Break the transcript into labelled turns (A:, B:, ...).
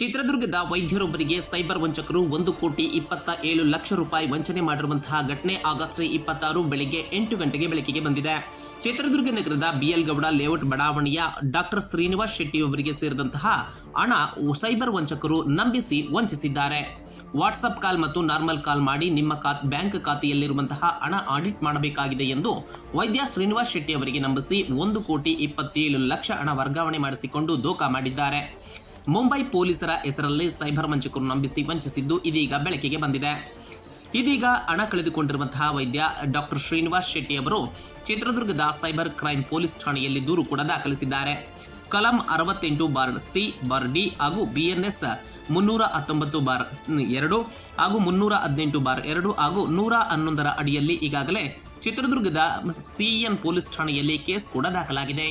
A: ಚಿತ್ರದುರ್ಗದ ವೈದ್ಯರೊಬ್ಬರಿಗೆ ಸೈಬರ್ ವಂಚಕರು ಒಂದು ಕೋಟಿ ಇಪ್ಪತ್ತ ಏಳು ಲಕ್ಷ ರೂಪಾಯಿ ವಂಚನೆ ಮಾಡಿರುವಂತಹ ಘಟನೆ ಆಗಸ್ಟ್ ಇಪ್ಪತ್ತಾರು ಬೆಳಿಗ್ಗೆ ಎಂಟು ಗಂಟೆಗೆ ಬೆಳಕಿಗೆ ಬಂದಿದೆ. ಚಿತ್ರದುರ್ಗ ನಗರದ ಬಿಎಲ್ ಗೌಡ ಲೇಔಟ್ ಬಡಾವಣೆಯ ಡಾಕ್ಟರ್ ಶ್ರೀನಿವಾಸ್ ಶೆಟ್ಟಿ ಅವರಿಗೆ ಸೇರಿದಂತಹ ಹಣ ಸೈಬರ್ ವಂಚಕರು ನಂಬಿಸಿ ವಂಚಿಸಿದ್ದಾರೆ. ವಾಟ್ಸಪ್ ಕಾಲ್ ಮತ್ತು ನಾರ್ಮಲ್ ಕಾಲ್ ಮಾಡಿ ನಿಮ್ಮ ಖಾ, ಬ್ಯಾಂಕ್ ಖಾತೆಯಲ್ಲಿರುವಂತಹ ಹಣ ಆಡಿಟ್ ಮಾಡಬೇಕಾಗಿದೆ ಎಂದು ವೈದ್ಯ ಶ್ರೀನಿವಾಸ್ ಶೆಟ್ಟಿ ಅವರಿಗೆ ನಂಬಿಸಿ ಒಂದು ಕೋಟಿ ಇಪ್ಪತ್ತೇಳು ಲಕ್ಷ ಹಣ ವರ್ಗಾವಣೆ ಮಾಡಿಸಿಕೊಂಡು ದೋಖಾ ಮಾಡಿದ್ದಾರೆ. ಮುಂಬೈ ಪೊಲೀಸರ ಹೆಸರಲ್ಲಿ ಸೈಬರ್ ವಂಚಕರು ನಂಬಿಸಿ ವಂಚಿಸಿದ್ದು ಇದೀಗ ಬೆಳಕಿಗೆ ಬಂದಿದೆ. ಇದೀಗ ಹಣ ಕಳೆದುಕೊಂಡಿರುವಂತಹ ವೈದ್ಯ ಡಾಕ್ಟರ್ ಶ್ರೀನಿವಾಸ್ ಶೆಟ್ಟಿ ಅವರು ಚಿತ್ರದುರ್ಗದ ಸೈಬರ್ ಕ್ರೈಂ ಪೊಲೀಸ್ ಠಾಣೆಯಲ್ಲಿ ದೂರು ಕೂಡ ದಾಖಲಿಸಿದ್ದಾರೆ. ಕಲಂ ಅರವತ್ತೆಂಟು ಬಾರ್ ಸಿ, ಬಾರ್ ಡಿ ಹಾಗೂ ಬಿಎನ್ಎಸ್ ಮುನ್ನೂರ ಹತ್ತೊಂಬತ್ತು ಬಾರ್ ಎರಡು ಹಾಗೂ ಮುನ್ನೂರ ಹದಿನೆಂಟು ಬಾರ್ ಎರಡು ಹಾಗೂ ನೂರ ಹನ್ನೊಂದರ ಅಡಿಯಲ್ಲಿ ಈಗಾಗಲೇ ಚಿತ್ರದುರ್ಗದ ಸಿಎನ್ ಪೊಲೀಸ್ ಠಾಣೆಯಲ್ಲಿ ಕೇಸ್ ಕೂಡ ದಾಖಲಾಗಿದೆ.